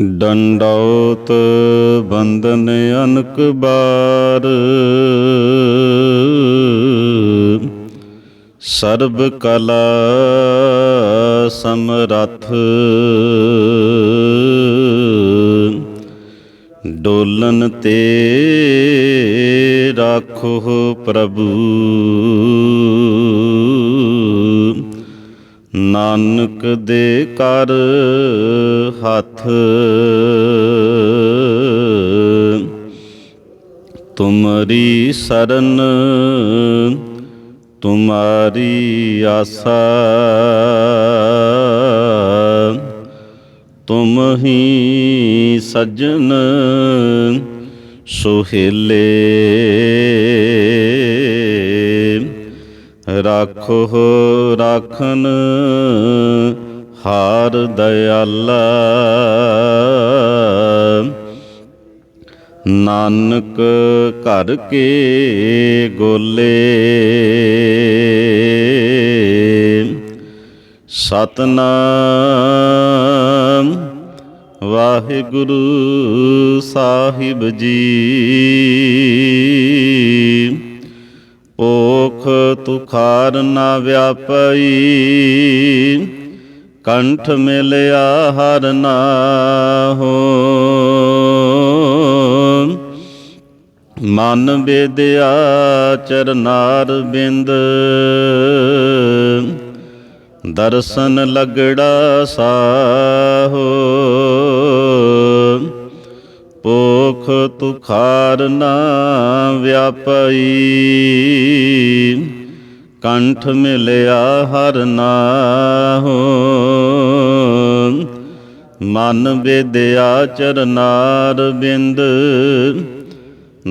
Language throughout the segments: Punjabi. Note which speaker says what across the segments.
Speaker 1: ਡੰਡੌਤ ਬੰਦਨ ਅਨਕ ਬਾਰ। ਸਰਬ ਕਲਾ ਸਮਰੱਥ। ਡੋਲਨ ਤੇ ਰਾਖੋ ਪ੍ਰਭੂ। ਨਾਨਕ ਦੇ ਕਰ ਹੱਥ। ਤੁਮਰੀ ਸਰਨ ਤੁਮਾਰੀ ਆਸਾ। ਤੁਮ ਹੀ ਸਜਣ ਸੁਹੇਲੇ। ਰਾਖੋ ਰਾਖਨ ਹਾਰ ਦਇਆਲਾ ਨਾਨਕ ਘਰ ਕੇ ਗੋਲੇ। ਸਤਨਾਮ ਵਾਹਿਗੁਰੂ ਸਾਹਿਬ ਜੀ। ਓਖ ਤੁਖਾਰ ਨਾ ਵਿਆਪਈ। ਕੰਠ ਮਿਲਿਆ ਹਰ ਨਾਹੋ ਮਨ ਬੇਦਿਆ ਚਰਨਾਰ ਬਿੰਦ। ਦਰਸ਼ਨ ਲਗੜਾ ਸਾਹੋ। ਪੋਖ ਤੁਖਾਰ ਨਾ ਵਿਆਪਈ। ਕੰਠ ਮਿਲਿਆ ਹਰ ਨਾਹੋ। ਮਨ ਬੇਦਿਆ ਚਰਨਾਰ ਬਿੰਦ।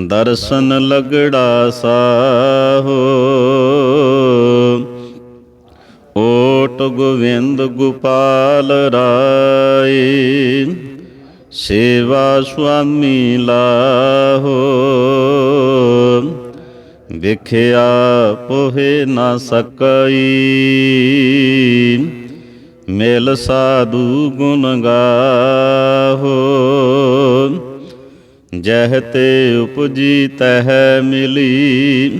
Speaker 1: ਦਰਸ਼ਨ ਲਗੜਾ ਸਾਹੋ। ਓਟ ਗੋਵਿੰਦ ਗੋਪਾਲ ਰਾਏ। ਸੇਵਾ ਸੁਆਮੀ ਲਾਹੋ। ਵਿਖਿਆ ਪੋਹੇ ਨਾ ਸਕਈ। ਮੇਲ ਸਾਧੂ ਗੁਣ ਗਾਹੋ। ਜਹ ਤੇ ਉਪਜੀ ਤਹ ਮਿਲੀ।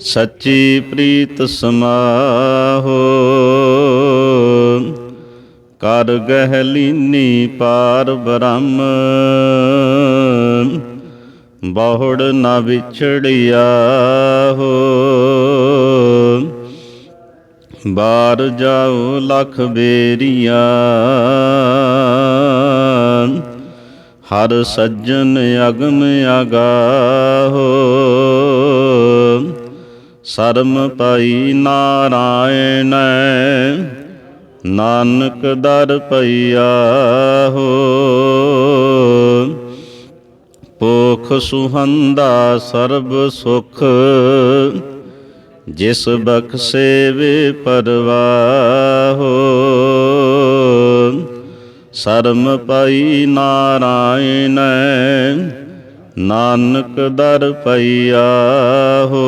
Speaker 1: ਸੱਚੀ ਪ੍ਰੀਤ ਸਮਾਹੋ। ਕਰ ਗਹਿ ਪਾਰ ਬ੍ਰਹਮ। ਬਹੁੜ ਨਾ ਵਿਛੜਿਆ ਹੋ। ਬਾਰ ਜਾਓ ਲਖ ਬੇਰੀਆਂ। ਹਰ ਸੱਜਣ ਅਗਮ ਅਗਾਹੋ ਸਰਮ ਪਈ ਨਾਰਾਇਣ ਨਾਨਕ ਦਰ ਪਈਆ ਹੋ। ਪੋਖ ਸੁਹੰਦਾ ਸਰਬ ਸੁਖ। ਜਿਸ ਬਖਸ਼ੇ ਵੇ ਪਰਵਾਹੋ। ਸਰਮ ਪਾਈ ਨਾਰਾਇਣ, ਨਾਨਕ ਦਰ ਪਈਆ ਹੋ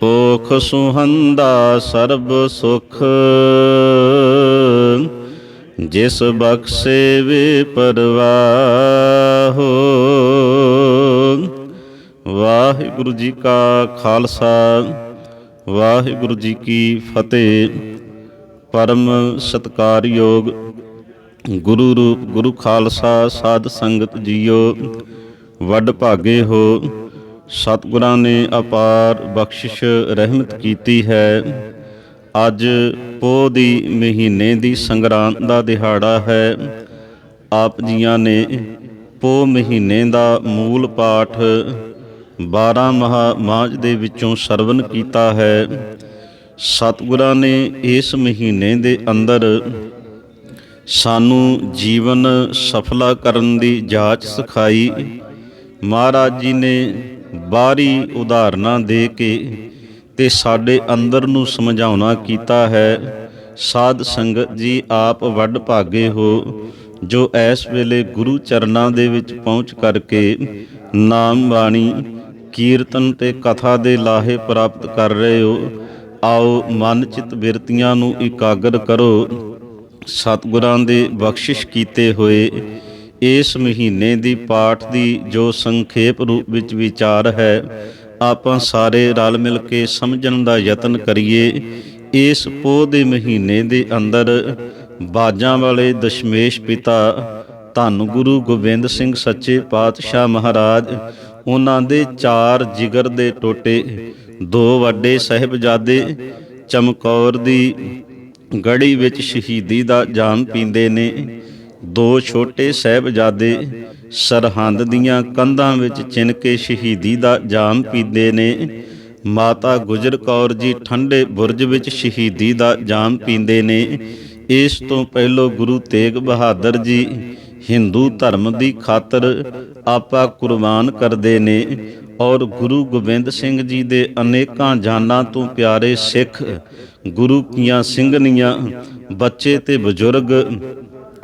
Speaker 1: ਪੋਖ ਸੁਹੰਦਾ ਸਰਬ ਸੁਖ। ਜਿਸ ਬਖਸ਼ੇ ਵੇ ਪਰਵਾਹੋ ਵਾਹਿਗੁਰੂ ਜੀ ਕਾ ਖਾਲਸਾ, ਵਾਹਿਗੁਰੂ ਜੀ ਕੀ ਫਤਿਹ। ਪਰਮ ਸਤਕਾਰਯੋਗ ਗੁਰੂ ਰੂਪ ਗੁਰੂ ਖਾਲਸਾ ਸਾਧ ਸੰਗਤ ਜੀਓ, ਵੱਡ ਭਾਗੇ ਹੋ। ਸਤਿਗੁਰਾਂ ਨੇ ਅਪਾਰ ਬਖਸ਼ਿਸ਼ ਰਹਿਮਤ ਕੀਤੀ ਹੈ। ਅੱਜ ਪੋਹ ਦੀ ਮਹੀਨੇ ਦੀ ਸੰਗਰਾਂਦ ਦਾ ਦਿਹਾੜਾ ਹੈ। ਆਪ ਜੀਆਂ ਨੇ ਪੋਹ ਮਹੀਨੇ ਦਾ ਮੂਲ ਪਾਠ 12 ਮਹਾ ਮਾਝ ਦੇ ਵਿੱਚੋਂ ਸਰਵਨ ਕੀਤਾ ਹੈ। ਸਤਿਗੁਰਾਂ ਨੇ ਇਸ ਮਹੀਨੇ ਦੇ ਅੰਦਰ ਸਾਨੂੰ ਜੀਵਨ ਸਫਲਾ ਕਰਨ ਦੀ ਜਾਂਚ ਸਿਖਾਈ। ਮਹਾਰਾਜ ਜੀ ਨੇ ਬਾਹਰੀ ਉਦਾਹਰਨਾਂ ਦੇ ਕੇ ਤੇ ਸਾਡੇ ਅੰਦਰ ਨੂੰ ਸਮਝਾਉਣਾ ਕੀਤਾ ਹੈ। ਸਾਧ ਸੰਗਤ ਜੀ, ਆਪ ਵੱਡ ਭਾਗੇ ਹੋ, ਜੋ ਇਸ ਵੇਲੇ ਗੁਰੂ ਚਰਨਾਂ ਦੇ ਵਿੱਚ ਪਹੁੰਚ ਕਰਕੇ ਨਾਮ ਬਾਣੀ, ਕੀਰਤਨ ਤੇ ਕਥਾ ਦੇ ਲਾਹੇ ਪ੍ਰਾਪਤ ਕਰ ਰਹੇ ਹੋ। ਆਓ ਮਨ ਚਿਤ ਬਿਰਤੀਆਂ ਨੂੰ ਇਕਾਗਰ ਕਰੋ। ਸਤਿਗੁਰਾਂ ਦੇ ਬਖਸ਼ਿਸ਼ ਕੀਤੇ ਹੋਏ ਇਸ ਮਹੀਨੇ ਦੀ ਪਾਠ ਦੀ ਜੋ ਸੰਖੇਪ ਰੂਪ ਵਿੱਚ ਵਿਚਾਰ ਹੈ ਆਪਾਂ ਸਾਰੇ ਰਲ ਮਿਲ ਕੇ ਸਮਝਣ ਦਾ ਯਤਨ ਕਰੀਏ। ਇਸ ਪੋਹ ਦੇ ਮਹੀਨੇ ਦੇ ਅੰਦਰ ਬਾਜਾਂ ਵਾਲੇ ਦਸ਼ਮੇਸ਼ ਪਿਤਾ ਧੰਨ ਗੁਰੂ ਗੋਬਿੰਦ ਸਿੰਘ ਸੱਚੇ ਪਾਤਸ਼ਾਹ ਮਹਾਰਾਜ, ਉਹਨਾਂ ਦੇ ਚਾਰ ਜਿਗਰ ਦੇ ਟੋਟੇ, ਦੋ ਵੱਡੇ ਸਹਿਬਜ਼ਾਦੇ ਚਮਕੌਰ ਦੀ ਗੜੀ ਵਿੱਚ ਸ਼ਹੀਦੀ ਦਾ ਜਾਨ ਪੀਂਦੇ ਨੇ, ਦੋ ਛੋਟੇ ਸਹਿਬਜ਼ਾਦੇ ਸਰਹੰਦ ਦੀਆਂ ਕੰਧਾਂ ਵਿੱਚ ਚਿਨ ਕੇ ਸ਼ਹੀਦੀ ਦਾ ਜਾਮ ਪੀਂਦੇ ਨੇ। ਮਾਤਾ ਗੁਜਰ ਕੌਰ ਜੀ ਠੰਡੇ ਬੁਰਜ ਵਿੱਚ ਸ਼ਹੀਦੀ ਦਾ ਜਾਮ ਪੀਂਦੇ ਨੇ। ਇਸ ਤੋਂ ਪਹਿਲਾਂ ਗੁਰੂ ਤੇਗ ਬਹਾਦਰ ਜੀ ਹਿੰਦੂ ਧਰਮ ਦੀ ਖਾਤਰ ਆਪਾ ਕੁਰਬਾਨ ਕਰਦੇ ਨੇ ਔਰ ਗੁਰੂ ਗੋਬਿੰਦ ਸਿੰਘ ਜੀ ਦੇ ਅਨੇਕਾਂ ਜਾਨਾਂ ਤੋਂ ਪਿਆਰੇ ਸਿੱਖ ਗੁਰੂ ਕੀਆਂ ਸਿੰਘਣੀਆਂ ਬੱਚੇ ਤੇ ਬਜ਼ੁਰਗ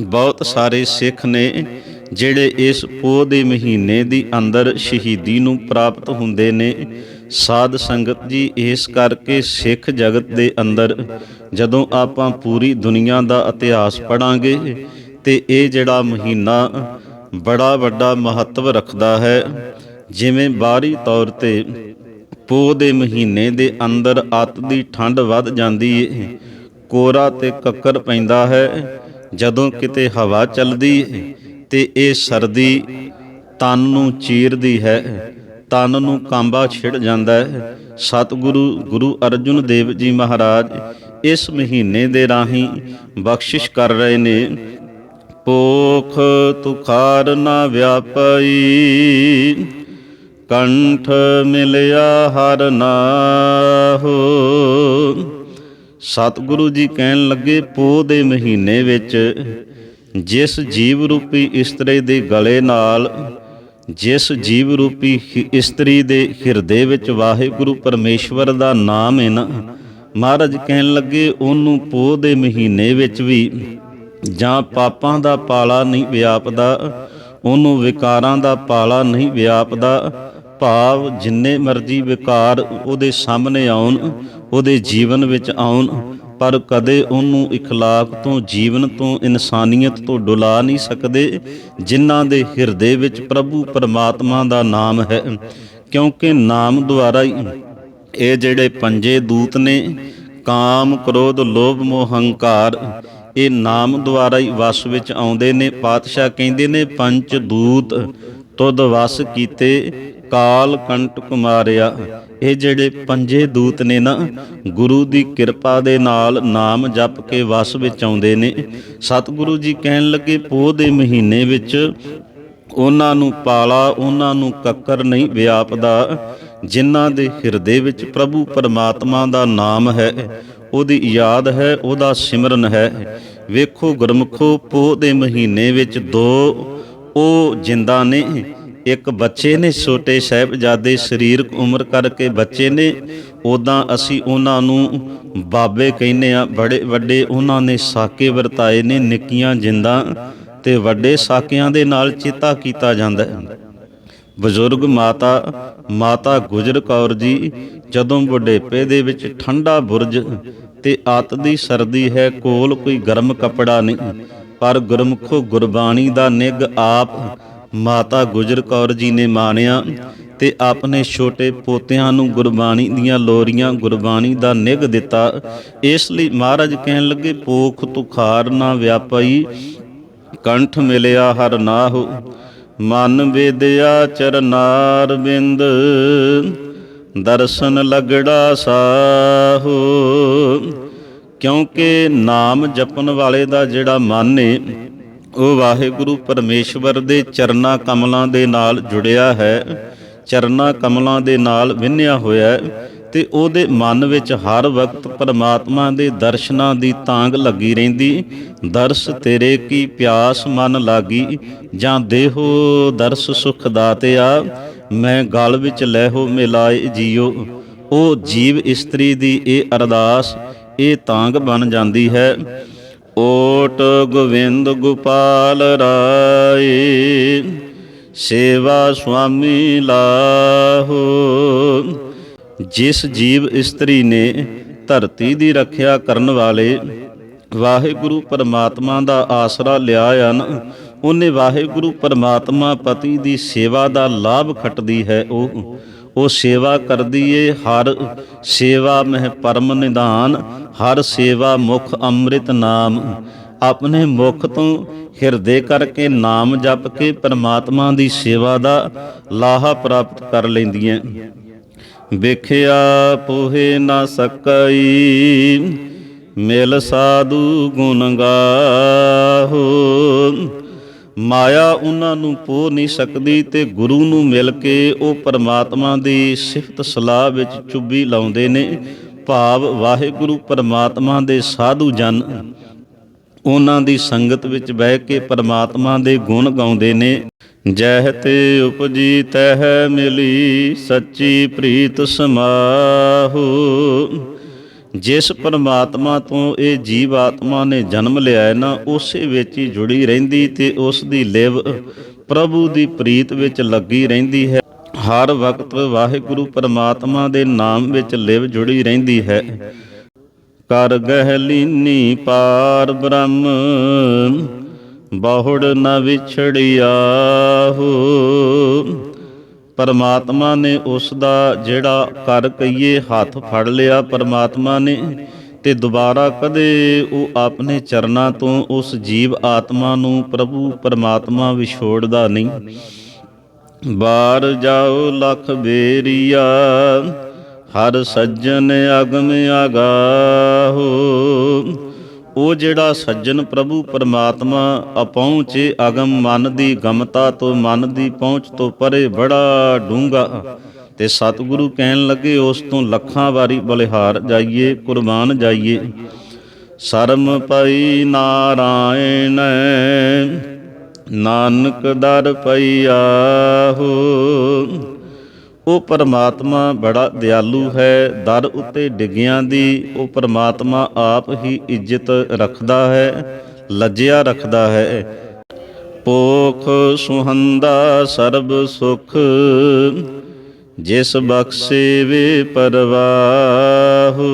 Speaker 1: ਬਹੁਤ ਸਾਰੇ ਸਿੱਖ ਨੇ। ਜਿਹੜੇ ਇਸ ਪੋਹ ਦੇ ਮਹੀਨੇ ਦੀ ਅੰਦਰ ਸ਼ਹੀਦੀ ਨੂੰ ਪ੍ਰਾਪਤ ਹੁੰਦੇ ਨੇ, ਸਾਧ ਸੰਗਤ ਜੀ, ਇਸ ਕਰਕੇ ਸਿੱਖ ਜਗਤ ਦੇ ਅੰਦਰ ਜਦੋਂ ਆਪਾਂ ਪੂਰੀ ਦੁਨੀਆ ਦਾ ਇਤਿਹਾਸ ਪੜਾਂਗੇ ਤੇ ਇਹ ਜਿਹੜਾ ਮਹੀਨਾ ਬੜਾ ਵੱਡਾ ਮਹੱਤਵ ਰੱਖਦਾ ਹੈ, ਜਿਵੇਂ ਬਾਹਰੀ ਤੌਰ ਤੇ ਪੋਹ ਦੇ ਮਹੀਨੇ ਦੇ ਅੰਦਰ ਅੱਤ ਦੀ ਠੰਡ ਵੱਧ ਜਾਂਦੀ ਏ ਕੋਰਾ ਤੇ ਕੱਕਰ ਪੈਂਦਾ ਹੈ, ਜਦੋਂ ਕਿਤੇ ਹਵਾ ਚੱਲਦੀ ਏ ਤੇ ਇਹ ਸਰਦੀ ਤਨ ਨੂੰ ਚੀਰਦੀ ਹੈ, ਤਨ ਨੂੰ ਕਾਂਬਾ ਛਿੜ ਜਾਂਦਾ ਹੈ। ਸਤਿਗੁਰੂ ਗੁਰੂ ਅਰਜੁਨ ਦੇਵ ਜੀ ਮਹਾਰਾਜ ਇਸ ਮਹੀਨੇ ਦੇ ਰਾਹੀਂ ਬਖਸ਼ਿਸ਼ ਕਰ ਰਹੇ ਨੇ ਪੋਖ ਤੁਖਾਰ ਨਾ ਵਿਆਪਈ, ਕੰਠ ਮਿਲਿਆ ਹਰ ਨਾਹੋ ਸਤਿਗੁਰੂ ਜੀ ਕਹਿਣ ਲੱਗੇ, ਪੋਹ ਦੇ ਮਹੀਨੇ ਵਿੱਚ ਜਿਸ ਜੀਵ ਰੂਪੀ ਇਸਤਰੀ ਦੇ ਗਲੇ ਨਾਲ, ਜਿਸ ਜੀਵ ਰੂਪੀ ਇਸਤਰੀ ਦੇ ਹਿਰਦੇ ਵਿੱਚ ਵਾਹਿਗੁਰੂ ਪਰਮੇਸ਼ਵਰ ਦਾ ਨਾਮ ਹੈ ਨਾ ਮਹਾਰਾਜ ਕਹਿਣ ਲੱਗੇ, ਉਹਨੂੰ ਪੋਹ ਦੇ ਮਹੀਨੇ ਵਿੱਚ ਵੀ ਜਾਂ ਪਾਪਾਂ ਦਾ ਪਾਲਾ ਨਹੀਂ ਵਿਆਪਦਾ, ਉਹਨੂੰ ਵਿਕਾਰਾਂ ਦਾ ਪਾਲਾ ਨਹੀਂ ਵਿਆਪਦਾ, ਭਾਵ ਜਿੰਨੇ ਮਰਜ਼ੀ ਵਿਕਾਰ ਉਹਦੇ ਸਾਹਮਣੇ ਆਉਣ, ਉਹਦੇ ਜੀਵਨ ਵਿੱਚ ਆਉਣ ਪਰ ਕਦੇ ਉਹਨੂੰ اخلاق ਤੋਂ ਜੀਵਨ ਤੋਂ ਇਨਸਾਨੀਅਤ ਤੋਂ ਡੁਲਾ ਨਹੀਂ ਸਕਦੇ ਜਿਨ੍ਹਾਂ ਦੇ ਹਿਰਦੇ ਵਿੱਚ ਪ੍ਰਭੂ ਪਰਮਾਤਮਾ ਦਾ ਨਾਮ ਹੈ ਕਿਉਂਕਿ ਨਾਮ ਦੁਆਰਾ ਹੀ ਇਹ ਜਿਹੜੇ ਪੰਜੇ ਦੂਤ ਨੇ ਕਾਮ ਕ੍ਰੋਧ ਲੋਭ ਮੋਹ ਹੰਕਾਰ ਇਹ ਨਾਮ ਦੁਆਰਾ ਹੀ ਵਸ ਵਿੱਚ ਆਉਂਦੇ ਨੇ ਪਾਤਸ਼ਾਹ ਕਹਿੰਦੇ ਨੇ ਪੰਜ ਦੂਤ ਤੁਧ ਵਸ ਕੀਤੇ ਕਾਲ ਕੰਟ ਕੁਮਾਰਿਆ ਇਹ ਜਿਹੜੇ ਪੰਜੇ ਦੂਤ ਨੇ ਨਾ, ਗੁਰੂ ਦੀ ਕਿਰਪਾ ਦੇ ਨਾਲ ਨਾਮ ਜਪ ਕੇ ਵਸ ਵਿੱਚ ਆਉਂਦੇ ਨੇ। ਸਤਿਗੁਰੂ ਜੀ ਕਹਿਣ ਲੱਗੇ, ਪੋਹ ਦੇ ਮਹੀਨੇ ਵਿੱਚ ਉਹਨਾਂ ਨੂੰ ਪਾਲਾ, ਉਹਨਾਂ ਨੂੰ ਕੱਕਰ ਨਹੀਂ ਵਿਆਪਦਾ। ਜਿਨ੍ਹਾਂ ਦੇ ਹਿਰਦੇ ਵਿੱਚ ਪ੍ਰਭੂ ਪਰਮਾਤਮਾ ਦਾ ਨਾਮ ਹੈ, ਉਹਦੀ ਯਾਦ ਹੈ, ਉਹਦਾ ਸਿਮਰਨ ਹੈ। ਵੇਖੋ ਗੁਰਮਖੋ, ਪੋਹ ਦੇ ਮਹੀਨੇ ਵਿੱਚ ਦੋ ਉਹ ਜਿੰਦਾ ਨੇ। ਇੱਕ ਬੱਚੇ ਨੇ ਛੋਟੇ ਸਾਹਿਬਜ਼ਾਦੇ ਸਰੀਰਕ ਉਮਰ ਕਰਕੇ ਬੱਚੇ ਨੇ ਉਦਾਂ ਅਸੀਂ ਉਹਨਾਂ ਨੂੰ ਬਾਬੇ ਕਹਿੰਦੇ ਆ ਬੜੇ ਵੱਡੇ ਉਹਨਾਂ ਨੇ ਸਾਕੇ ਵਰਤਾਏ ਨੇ, ਨਿੱਕੀਆਂ ਜਿੰਦਾਂ ਤੇ ਵੱਡੇ ਸਾਕਿਆਂ ਦੇ ਨਾਲ ਚੇਤਾ ਕੀਤਾ ਜਾਂਦਾ ਹੈ। ਬਜ਼ੁਰਗ ਮਾਤਾ ਮਾਤਾ ਗੁਜਰ ਕੌਰ ਜੀ, ਜਦੋਂ ਬੁਢੇਪੇ ਦੇ ਵਿੱਚ ਠੰਡਾ ਬੁਰਜ ਤੇ ਆਤ ਦੀ ਸਰਦੀ ਹੈ, ਕੋਲ ਕੋਈ ਗਰਮ ਕੱਪੜਾ ਨਹੀਂ, ਪਰ ਗੁਰਮੁਖੋ ਗੁਰਬਾਣੀ ਦਾ ਨਿਗ ਆਪ ਮਾਤਾ ਗੁਜਰ ਕੌਰ ਜੀ ਨੇ ਮਾਣਿਆ ਤੇ ਆਪਣੇ ਛੋਟੇ ਪੋਤਿਆਂ ਨੂੰ ਗੁਰਬਾਣੀ ਦੀਆਂ ਲੋਰੀਆਂ ਗੁਰਬਾਣੀ ਦਾ ਨਿਗ ਦਿੱਤਾ। ਇਸ ਲਈ ਮਹਾਰਾਜ ਕਹਿਣ ਲੱਗੇ ਪੋਖ ਤੁਖਾਰ ਨਾ ਵਿਆਪਈ, ਕੰਠ ਮਿਲਿਆ ਹਰ ਨਾਹੂ। ਮਨ ਵੇਦਿਆ ਚਰਨਾਰ ਬਿੰਦ, ਦਰਸ਼ਨ ਲਗੜਾ ਸਾਹੂ। ਕਿਉਂਕਿ ਨਾਮ ਜਪਣ ਵਾਲੇ ਦਾ ਜਿਹੜਾ ਮਨ ਏ ਉਹ ਵਾਹਿਗੁਰੂ ਪਰਮੇਸ਼ਵਰ ਦੇ ਚਰਨਾ ਕਮਲਾਂ ਦੇ ਨਾਲ ਜੁੜਿਆ ਹੈ। ਚਰਨਾ ਕਮਲਾਂ ਦੇ ਨਾਲ ਵਿੰਨਿਆ ਹੋਇਆ ਹੈ ਤੇ ਉਹਦੇ ਮਨ ਵਿੱਚ ਹਰ ਵਕਤ ਪਰਮਾਤਮਾ ਦੇ ਦਰਸ਼ਨਾਂ ਦੀ ਤਾਂਗ ਲੱਗੀ ਰਹਿੰਦੀ। ਦਰਸ ਤੇਰੇ ਕੀ ਪਿਆਸ ਮਨ ਲਾਗੀ, ਜਾਂ ਦੇਹੋ ਦਰਸ ਸੁਖ ਦਾਤਿਆ। ਮੈਂ ਗਲ ਵਿੱਚ ਲੈਹੋ ਮਿਲਾਏ ਜੀਓ। ਉਹ ਜੀਵ ਇਸਤਰੀ ਦੀ ਇਹ ਅਰਦਾਸ, ਇਹ ਤਾਂਗ ਬਣ ਜਾਂਦੀ ਹੈ। ਓਟ ਗੋਵਿੰਦ ਗੋਪਾਲ ਰਾਏ, ਸੇਵਾ ਸੁਆਮੀ ਲਾਹੋ। ਜਿਸ ਜੀਵ ਇਸਤਰੀ ਨੇ ਧਰਤੀ ਦੀ ਰੱਖਿਆ ਕਰਨ ਵਾਲੇ ਵਾਹਿਗੁਰੂ ਪਰਮਾਤਮਾ ਦਾ ਆਸਰਾ ਲਿਆ ਹਨ, ਉਹਨੇ ਵਾਹਿਗੁਰੂ ਪਰਮਾਤਮਾ ਪਤੀ ਦੀ ਸੇਵਾ ਦਾ ਲਾਭ ਖੱਟਦੀ ਹੈ ਉਹ। ਉਹ ਸੇਵਾ ਕਰਦੀ ਏ, ਹਰ ਸੇਵਾ ਮਹਿ ਪਰਮ ਨਿਦਾਨ ਹਰ ਸੇਵਾ ਮੁਖ ਅੰਮ੍ਰਿਤ ਨਾਮ। ਆਪਣੇ ਮੁਖ ਤੋਂ ਹਿਰਦੇ ਕਰਕੇ ਨਾਮ ਜਪ ਕੇ ਪਰਮਾਤਮਾ ਦੀ ਸੇਵਾ ਦਾ ਲਾਹਾ ਪ੍ਰਾਪਤ ਕਰ ਲੈਂਦੀਆਂ। ਵੇਖਿਆ ਪੋਹੇ ਨਾ ਸਕਈ, ਮਿਲ ਸਾਧੂ ਗੁਣ ਗਾਹੋ। ਮਾਇਆ ਉਹਨਾਂ ਨੂੰ ਪੋ ਨਹੀਂ ਸਕਦੀ ਤੇ ਗੁਰੂ ਨੂੰ ਮਿਲ ਕੇ ਉਹ ਪਰਮਾਤਮਾ ਦੀ ਸਿਫਤ ਸਲਾਹ ਵਿੱਚ ਚੁੱਭੀ ਲਾਉਂਦੇ ਨੇ। ਭਾਵ ਵਾਹਿਗੁਰੂ ਪਰਮਾਤਮਾ ਦੇ ਸਾਧੂ ਜਨ। ਉਹਨਾਂ ਦੀ ਸੰਗਤ ਵਿੱਚ ਬਹਿ ਕੇ ਪਰਮਾਤਮਾ ਦੇ ਗੁਣ ਗਾਉਂਦੇ ਨੇ। ਜਹ ਤੇ ਉਪਜੀ ਤਹ ਮਿਲੀ ਸੱਚੀ ਪ੍ਰੀਤ ਸਮਾਹੂ। ਜਿਸ ਪਰਮਾਤਮਾ ਤੋਂ ਇਹ ਜੀਵ ਆਤਮਾ ਨੇ ਜਨਮ ਲਿਆ ਹੈ ਨਾ, ਉਸੇ ਵਿੱਚ ਹੀ ਜੁੜੀ ਰਹਿੰਦੀ ਤੇ ਉਸ ਦੀ ਲਿਵ ਪ੍ਰਭੂ ਦੀ ਪ੍ਰੀਤ ਵਿੱਚ ਲੱਗੀ ਰਹਿੰਦੀ ਹੈ। ਹਰ ਵਕਤ ਵਾਹਿਗੁਰੂ ਪਰਮਾਤਮਾ ਦੇ ਨਾਮ ਵਿੱਚ ਲਿਵ ਜੁੜੀ ਰਹਿੰਦੀ ਹੈ। ਕਰ ਗਹਿ ਲੀਨੀ ਪਾਰ ਬ੍ਰਹਮ, ਬਹੁੜ ਨ ਵਿਛੜਿਆ ਹੋ। ਪਰਮਾਤਮਾ ਨੇ ਉਸ ਦਾ ਜਿਹੜਾ ਕਰ ਕਹੀਏ ਹੱਥ ਫੜ ਲਿਆ ਪਰਮਾਤਮਾ ਨੇ ਤੇ ਦੁਬਾਰਾ ਕਦੇ ਉਹ ਆਪਣੇ ਚਰਨਾਂ ਤੋਂ ਉਸ ਜੀਵ ਆਤਮਾ ਨੂੰ ਪ੍ਰਭੂ ਪਰਮਾਤਮਾ ਵਿਛੋੜਦਾ ਨਹੀਂ। ਬਾਰ ਜਾਓ ਲਖ ਬੇਰੀਆ, ਹਰ ਸੱਜਣ ਅਗਮ ਆਗਾਹੋ। ਉਹ ਜਿਹੜਾ ਸੱਜਣ ਪ੍ਰਭੂ ਪਰਮਾਤਮਾ ਅਪਹੁੰਚੇ ਅਗਮ ਮਨ ਦੀ ਗਮਤਾ ਤੋਂ ਮਨ ਦੀ ਪਹੁੰਚ ਤੋਂ ਪਰੇ ਬੜਾ ਡੂੰਘਾ। ਤੇ ਸਤਿਗੁਰੂ ਕਹਿਣ ਲੱਗੇ, ਉਸ ਤੋਂ ਲੱਖਾਂ ਵਾਰੀ ਬਲਿਹਾਰ ਜਾਈਏ, ਕੁਰਬਾਨ ਜਾਈਏ। ਸਰਮ ਪਈ ਨਾਰਾਇਣ ਨਾਨਕ ਦਰ ਪਈਆ ਹੋ। ਉਹ ਪਰਮਾਤਮਾ ਬੜਾ ਦਿਆਲੂ ਹੈ, ਦਰ ਉੱਤੇ ਡਿੱਗਿਆਂ ਦੀ। ਉਹ ਪਰਮਾਤਮਾ ਆਪ ਹੀ ਇੱਜ਼ਤ ਰੱਖਦਾ ਹੈ, ਲੱਜਿਆ ਰੱਖਦਾ ਹੈ। ਪੋਖ ਸੁਹੰਦਾ ਸਰਬ ਸੁਖ, ਜਿਸ ਬਖਸ਼ੇ ਵੇ ਪਰਵਾਹੂ।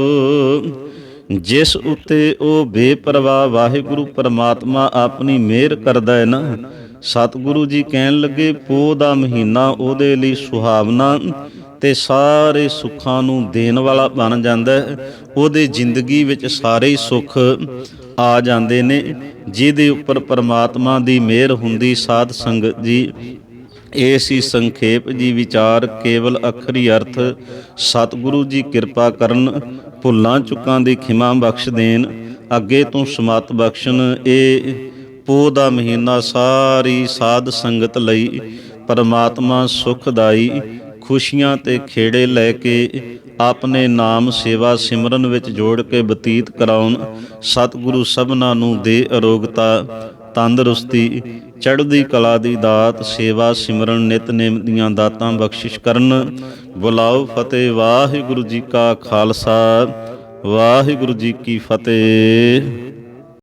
Speaker 1: ਜਿਸ ਉਤੇ ਉਹ ਬੇਪਰਵਾਹ ਵਾਹਿਗੁਰੂ ਪਰਮਾਤਮਾ ਆਪਣੀ ਮਿਹਰ ਕਰਦਾ ਹੈ ਨਾ, ਸਤਿਗੁਰੂ ਜੀ ਕਹਿਣ ਲੱਗੇ, ਪੋਹ ਦਾ ਮਹੀਨਾ ਉਹਦੇ ਲਈ ਸੁਹਾਵਨਾ ਤੇ ਸਾਰੇ ਸੁੱਖਾਂ ਨੂੰ ਦੇਣ ਵਾਲਾ ਬਣ ਜਾਂਦਾ ਹੈ। ਉਹਦੇ ਜ਼ਿੰਦਗੀ ਵਿੱਚ ਸਾਰੇ ਸੁੱਖ ਆ ਜਾਂਦੇ ਨੇ, ਜਿਹਦੇ ਉੱਪਰ ਪਰਮਾਤਮਾ ਦੀ ਮਿਹਰ ਹੁੰਦੀ ਸਾਧ ਸੰਗਤ ਜੀ। ਇਹ ਸੀ ਸੰਖੇਪ ਜੀ ਵਿਚਾਰ ਕੇਵਲ ਅਖਰੀ ਅਰਥ, ਸਤਿਗੁਰੂ ਜੀ ਕਿਰਪਾ ਕਰਨ, ਭੁੱਲਾਂ ਚੁੱਕਾਂ ਦੀ ਖਿਮਾ ਬਖਸ਼ ਦੇਣ, ਅੱਗੇ ਤੋਂ ਸਮਾਤ ਬਖਸ਼ਣ ਇਹ ਪੋਹ ਦਾ ਮਹੀਨਾ ਸਾਰੀ ਸਾਧ ਸੰਗਤ ਲਈ, ਪਰਮਾਤਮਾ ਸੁਖਦਾਈ ਖੁਸ਼ੀਆਂ ਤੇ ਖੇੜੇ ਲੈ ਕੇ ਆਪਣੇ ਨਾਮ ਸੇਵਾ ਸਿਮਰਨ ਵਿੱਚ ਜੋੜ ਕੇ ਬਤੀਤ ਕਰਾਉਣ, ਸਤਿਗੁਰੂ ਸਭਨਾਂ ਨੂੰ ਦੇ ਅਰੋਗਤਾ, ਤੰਦਰੁਸਤੀ ਚੜ੍ਹਦੀ ਕਲਾ ਦੀ ਦਾਤ, ਸੇਵਾ ਸਿਮਰਨ ਨਿਤਨੇਮ ਦੀਆਂ ਦਾਤਾਂ ਬਖਸ਼ਿਸ਼ ਕਰਨ। ਬੁਲਾਓ ਫਤਿਹ, ਵਾਹਿਗੁਰੂ ਜੀ ਕਾ ਖਾਲਸਾ, ਵਾਹਿਗੁਰੂ ਜੀ ਕੀ ਫਤਿਹ।